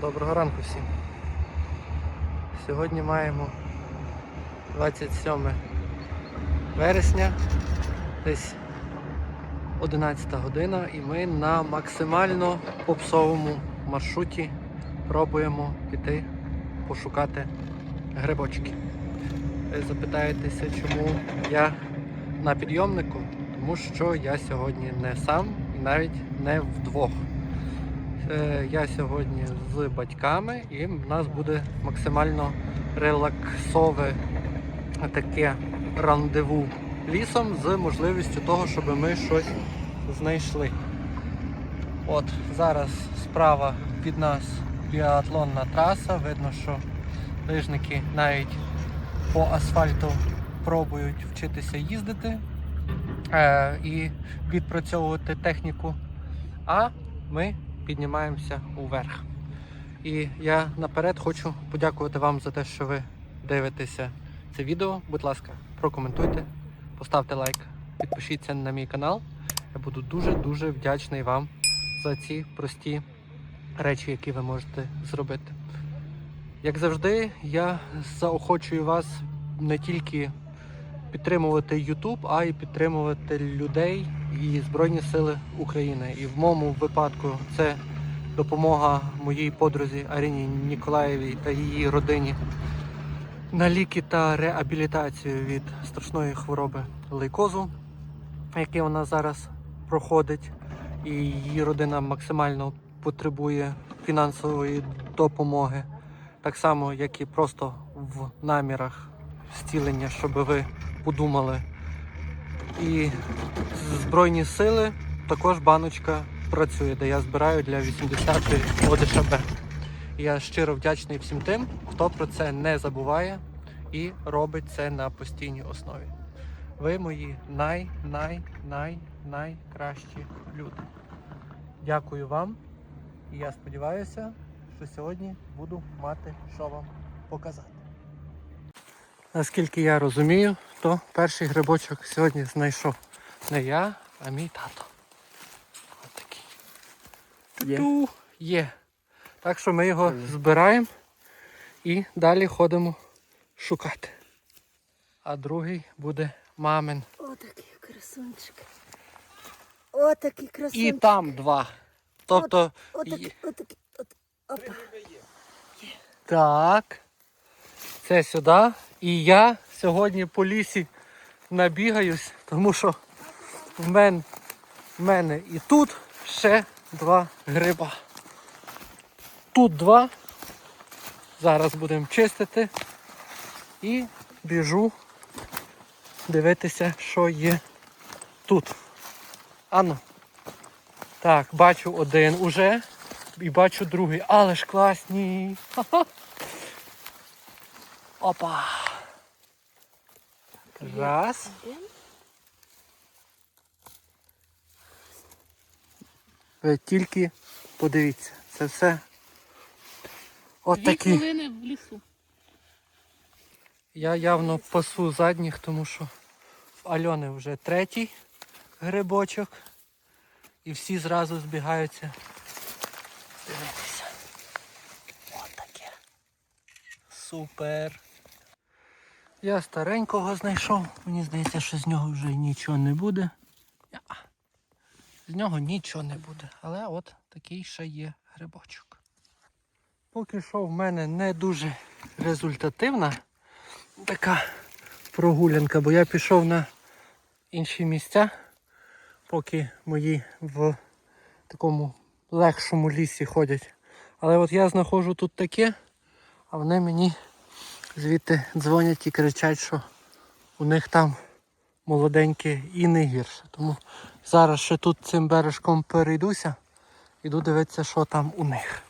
Доброго ранку всім. Сьогодні маємо 27 вересня, десь 11 година, і ми на максимально попсовому маршруті пробуємо піти пошукати грибочки. Ви запитаєтеся, чому я на підйомнику? Тому що я сьогодні не сам і навіть не вдвох. Е, Я сьогодні з батьками і в нас буде максимально релаксове таке рандеву лісом з можливістю того, щоб ми щось знайшли. От зараз справа від нас біатлонна траса. Видно, що лижники навіть по асфальту пробують вчитися їздити е, і відпрацьовувати техніку. А ми піднімаємося уверх. І я наперед хочу подякувати вам за те, що ви дивитеся це відео. Будь ласка, прокоментуйте, поставте лайк, підпишіться на мій канал. Я буду дуже-дуже вдячний вам за ці прості речі, які ви можете зробити. Як завжди, я заохочую вас не тільки підтримувати YouTube, а й підтримувати людей і Збройні Сили України. І в моєму випадку це допомога моїй подрузі Аріні Ніколаєвій та її родині на ліки та реабілітацію від страшної хвороби лейкозу, яке вона зараз проходить, і її родина максимально потребує фінансової допомоги, так само, як і просто в намірах зцілення, щоб ви подумали. І Збройні сили також баночка працює, де я збираю для 80-ї ОДШБ. Я щиро вдячний всім тим, хто про це не забуває і робить це на постійній основі. Ви мої най, най, най, найкращі люди. Дякую вам. І я сподіваюся, що сьогодні буду мати що вам показати. Наскільки я розумію, то перший грибочок сьогодні знайшов не я, а мій тато. Ось такий. Є. Ту є. Так що ми його збираємо і далі ходимо шукати. А другий буде мамин. Отакий красунчик. Отакий красунчик. І там два. Тобто. Отакий, є- отакий, от, опа. Так. Це сюди. І я сьогодні по лісі набігаюсь, тому що в мене, в мене і тут ще два гриба. Тут два. Зараз будемо чистити. І біжу дивитися, що є тут. Ану. Так, бачу один уже. І бачу другий. Але ж класні. Ха-ха. Опа. Раз. Ви тільки подивіться, це все. От Дві такі. хвилини в лісу. Я явно пасу задніх, тому що в Альони вже третій грибочок. І всі зразу збігаються. Дивитися. От таке. Супер. Я старенького знайшов. Мені здається, що з нього вже нічого не буде. З нього нічого не буде. Але от такий ще є грибочок. Поки що в мене не дуже результативна така прогулянка, бо я пішов на інші місця, поки мої в такому легшому лісі ходять. Але от я знаходжу тут таке, а вони мені звідти дзвонять і кричать, що у них там молоденьке і не гірше. Тому зараз ще тут цим бережком перейдуся, іду дивитися, що там у них.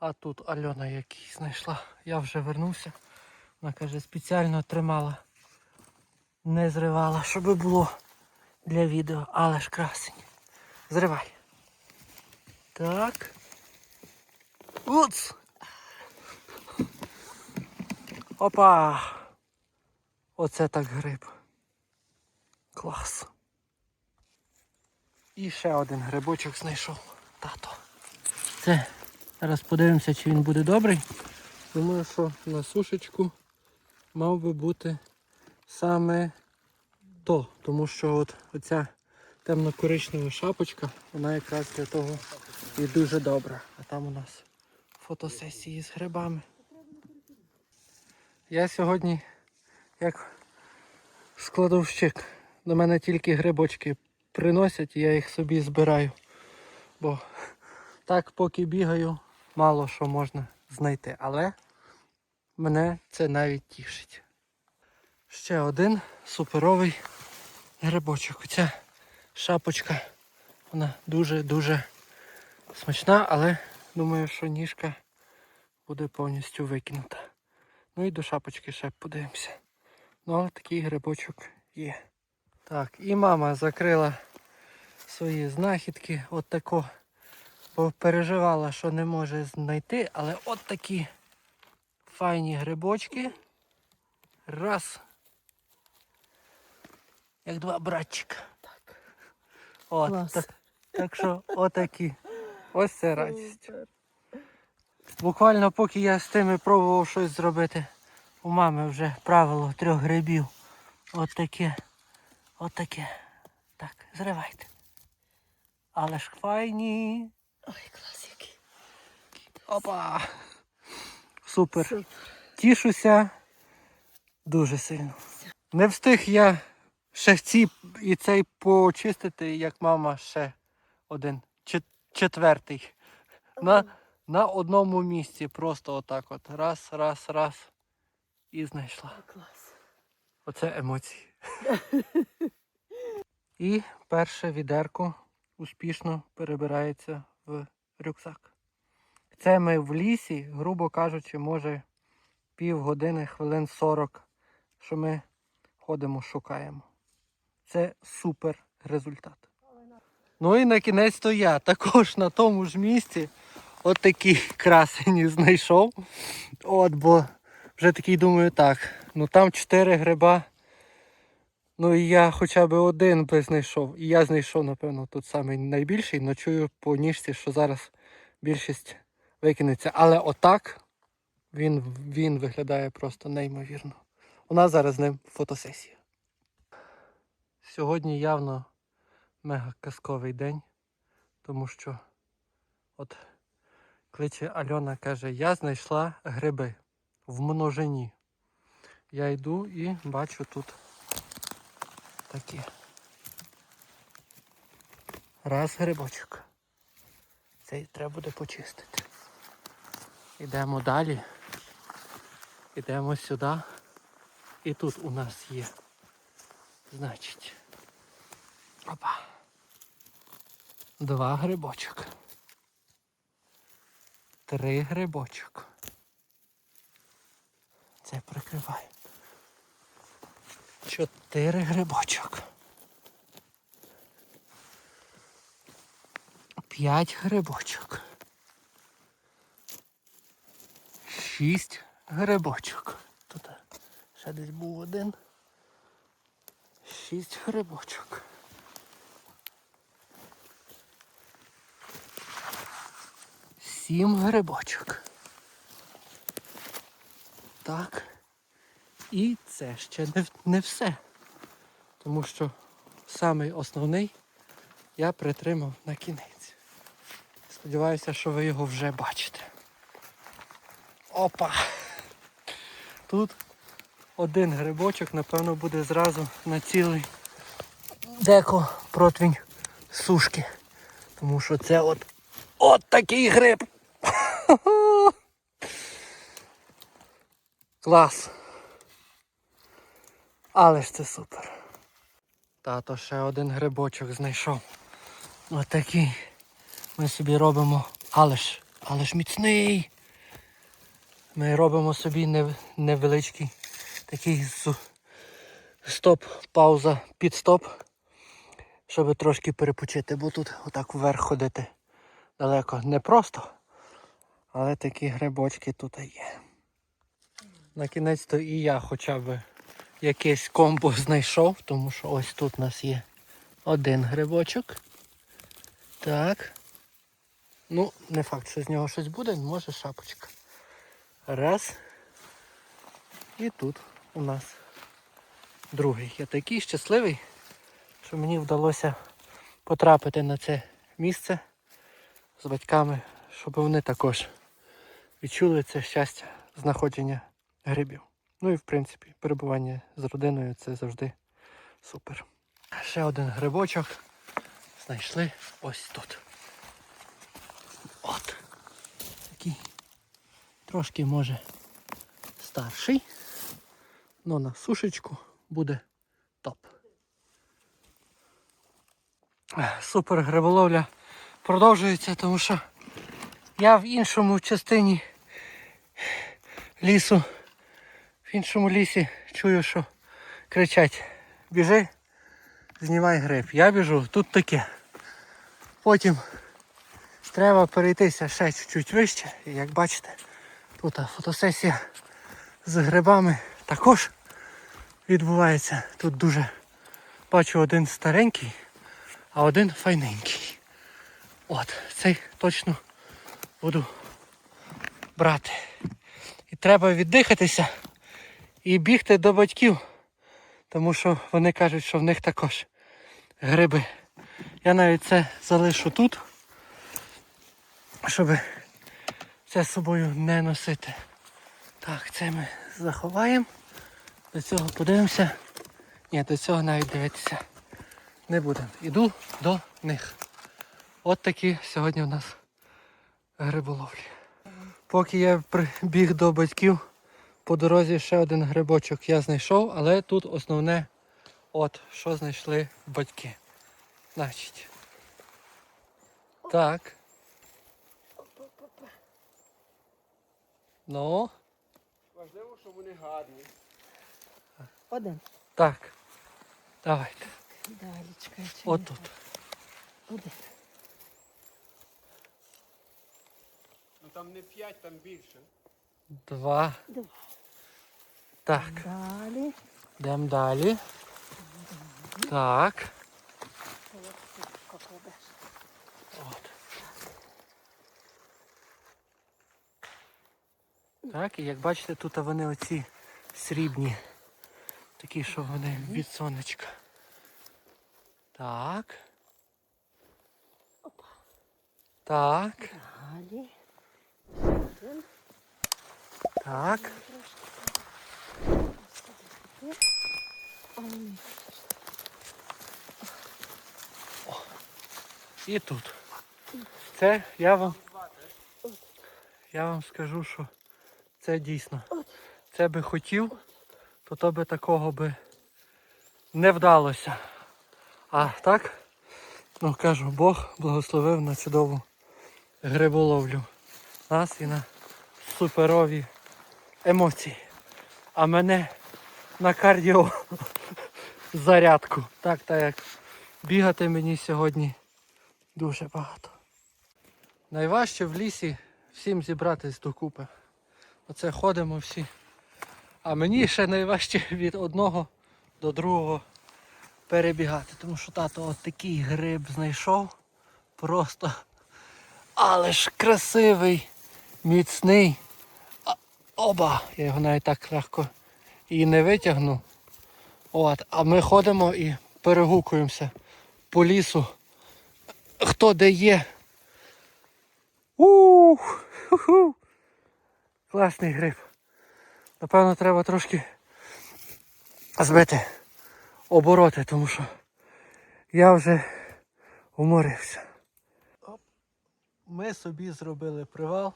А тут Альона який знайшла. Я вже вернувся. Вона каже, спеціально тримала, не зривала, щоб було для відео, але ж красень. Зривай. Так. Уц! Опа! Оце так гриб. Клас. І ще один грибочок знайшов. Тато. Це Зараз подивимося, чи він буде добрий. Думаю, що на сушечку мав би бути саме то, тому що от оця темно-коричнева шапочка, вона якраз для того і дуже добра. А там у нас фотосесії з грибами. Я сьогодні як складовщик. До мене тільки грибочки приносять, і я їх собі збираю. Бо так поки бігаю, мало що можна знайти. Але мене це навіть тішить. Ще один суперовий грибочок. Оця шапочка, вона дуже-дуже смачна, але думаю, що ніжка буде повністю викинута. Ну і до шапочки ще подивимося. Ну, але такий грибочок є. Так, і мама закрила свої знахідки от тако. Бо переживала, що не може знайти, але от такі файні грибочки. Раз. Як два братчика. Так. От, так, так що отакі. Ось це радість. Буквально поки я з тими пробував щось зробити, у мами вже правило трьох грибів. От таке. От таке. Так, зривайте. Але ж файні. Ой, клас який. Опа! Супер. Супер. Тішуся дуже сильно. Не встиг я ще ці і цей почистити, як мама ще один. Четвертий. На, на одному місці. Просто отак от. Раз, раз, раз. І знайшла. Клас. Оце емоції. І перше відерко успішно перебирається в рюкзак. Це ми в лісі, грубо кажучи, може півгодини, хвилин 40, що ми ходимо, шукаємо. Це супер результат. Ну і на кінець то я також на тому ж місці от красені знайшов. От, бо вже такий думаю, так, ну там 4 гриба. Ну і я хоча б один би знайшов. І я знайшов, напевно, тут самий найбільший, але чую по ніжці, що зараз більшість викинеться. Але отак він, він виглядає просто неймовірно. У нас зараз з ним фотосесія. Сьогодні явно мега казковий день, тому що от кличе Альона каже, я знайшла гриби в множині. Я йду і бачу тут такі. Раз грибочок. Цей треба буде почистити. Йдемо далі. Йдемо сюди. І тут у нас є. Значить. Опа. Два грибочок. Три грибочок. Це прикриваю. Чотири грибочок. П'ять грибочок. Шість грибочок. Тут ще десь був один. Шість грибочок. Сім грибочок. Так. І це ще не, не все. Тому що самий основний я притримав на кінець. Сподіваюся, що ви його вже бачите. Опа! Тут один грибочок, напевно, буде зразу на цілий деко противень сушки. Тому що це от, от такий гриб. Клас. Але ж це супер. Тато ще один грибочок знайшов. Отакий. Ми собі робимо. Але ж, але ж міцний. Ми робимо собі нев- невеличкий такий стоп, пауза, підстоп. Щоб трошки перепочити, бо тут отак вверх ходити далеко не просто. Але такі грибочки тут є. На кінець то і я хоча б якесь комбо знайшов, тому що ось тут у нас є один грибочок. Так. Ну, не факт, що з нього щось буде, може шапочка. Раз. І тут у нас другий. Я такий щасливий, що мені вдалося потрапити на це місце з батьками, щоб вони також відчули це щастя знаходження грибів. Ну і в принципі, перебування з родиною це завжди супер. Ще один грибочок знайшли ось тут. От. Такий трошки може старший. Ну на сушечку буде топ. Супер гриболовля продовжується, тому що я в іншому частині лісу, в іншому лісі чую, що кричать біжи, знімай гриб. Я біжу, тут таке. Потім треба перейтися ще чуть-чуть вище. І як бачите, тут фотосесія з грибами також відбувається. Тут дуже бачу один старенький, а один файненький. От, цей точно буду брати. І треба віддихатися і бігти до батьків, тому що вони кажуть, що в них також гриби. Я навіть це залишу тут, щоб це з собою не носити. Так, це ми заховаємо. До цього подивимося. Ні, до цього навіть дивитися не будемо. Іду до них. От такі сьогодні у нас гриболовлі. Поки я прибіг до батьків, по дорозі ще один грибочок я знайшов, але тут основне, от, що знайшли батьки. Значить. Так. Ну, Важливо, щоб вони гарні. Один. так. Давайте. Далі чекай. чи От ні? тут. Один. Там не п'ять, там більше. Два. Два. Так. Далі. Йдемо далі. Так. От. Так, і як бачите, тут вони оці срібні. Такі, що вони від сонечка. Так. Так. Далі. Один. Так. І тут. Це я вам. Я вам скажу, що це дійсно. Це би хотів, то то би такого би не вдалося. А так, ну кажу, Бог благословив на чудову гриболовлю. Нас і на суперові емоції. А мене на кардіо зарядку. Так, так як бігати мені сьогодні дуже багато. Найважче в лісі всім зібратись докупи. Оце ходимо всі. А мені ще найважче від одного до другого перебігати. Тому що тато от такий гриб знайшов. Просто але ж красивий, міцний. Оба! Я його навіть так легко і не витягну. От, а ми ходимо і перегукуємося по лісу. Хто де є? Ух! Класний гриб. Напевно, треба трошки збити обороти, тому що я вже уморився. Ми собі зробили привал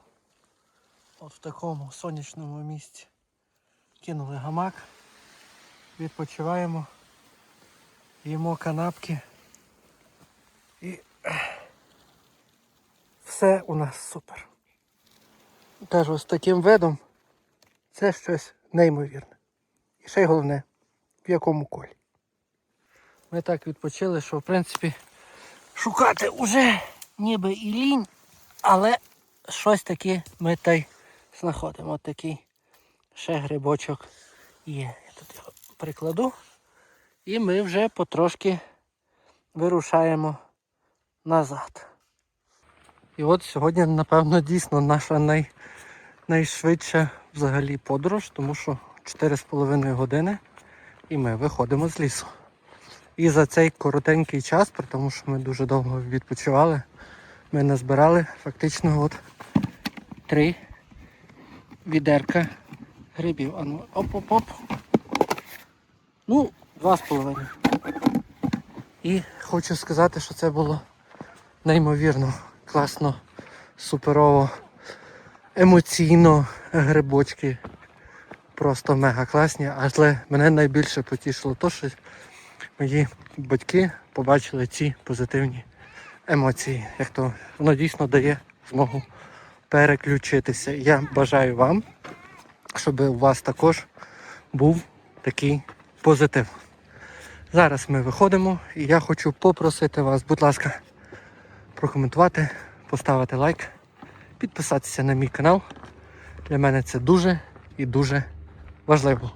от в такому сонячному місці. Кинули гамак, відпочиваємо, їмо канапки. І все у нас супер. Кажу, з таким видом це щось неймовірне. І ще й головне, в якому колі. Ми так відпочили, що в принципі шукати уже ніби і лінь, але щось таке ми та й знаходимо. От такий ще грибочок є. Я тут його прикладу. І ми вже потрошки вирушаємо назад. І от сьогодні, напевно, дійсно наша най, найшвидша взагалі подорож, тому що 4,5 години і ми виходимо з лісу. І за цей коротенький час, тому, що ми дуже довго відпочивали, ми назбирали фактично от три відерка грибів. Ану, оп-оп-оп. Ну, два з половиною. І хочу сказати, що це було неймовірно, класно, суперово, емоційно, грибочки просто мега класні. Але мене найбільше потішило те, що мої батьки побачили ці позитивні емоції. Як то воно дійсно дає змогу переключитися. Я бажаю вам, щоб у вас також був такий позитив. Зараз ми виходимо і я хочу попросити вас, будь ласка, прокоментувати, поставити лайк, підписатися на мій канал. Для мене це дуже і дуже важливо.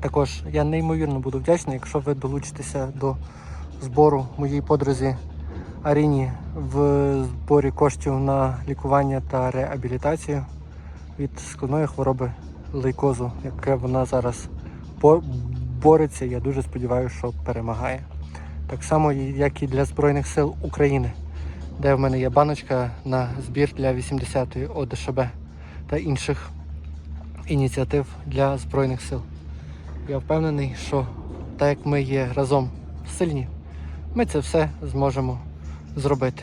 Також я неймовірно буду вдячний, якщо ви долучитеся до збору моїй подрузі Аріні в зборі коштів на лікування та реабілітацію від складної хвороби лейкозу, яке вона зараз бореться. Я дуже сподіваюся, що перемагає. Так само, як і для Збройних сил України, де в мене є баночка на збір для 80-ї ОДШБ та інших ініціатив для Збройних сил. Я впевнений, що так як ми є разом сильні, ми це все зможемо зробити.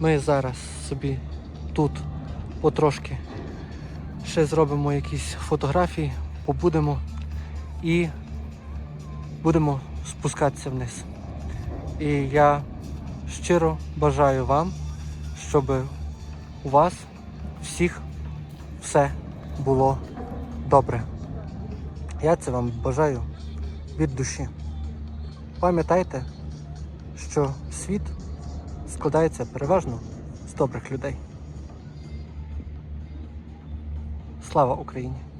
Ми зараз собі тут потрошки ще зробимо якісь фотографії, побудемо і будемо спускатися вниз. І я щиро бажаю вам, щоб у вас всіх все було добре. Я це вам бажаю від душі. Пам'ятайте, що світ складається переважно з добрих людей. Слава Україні!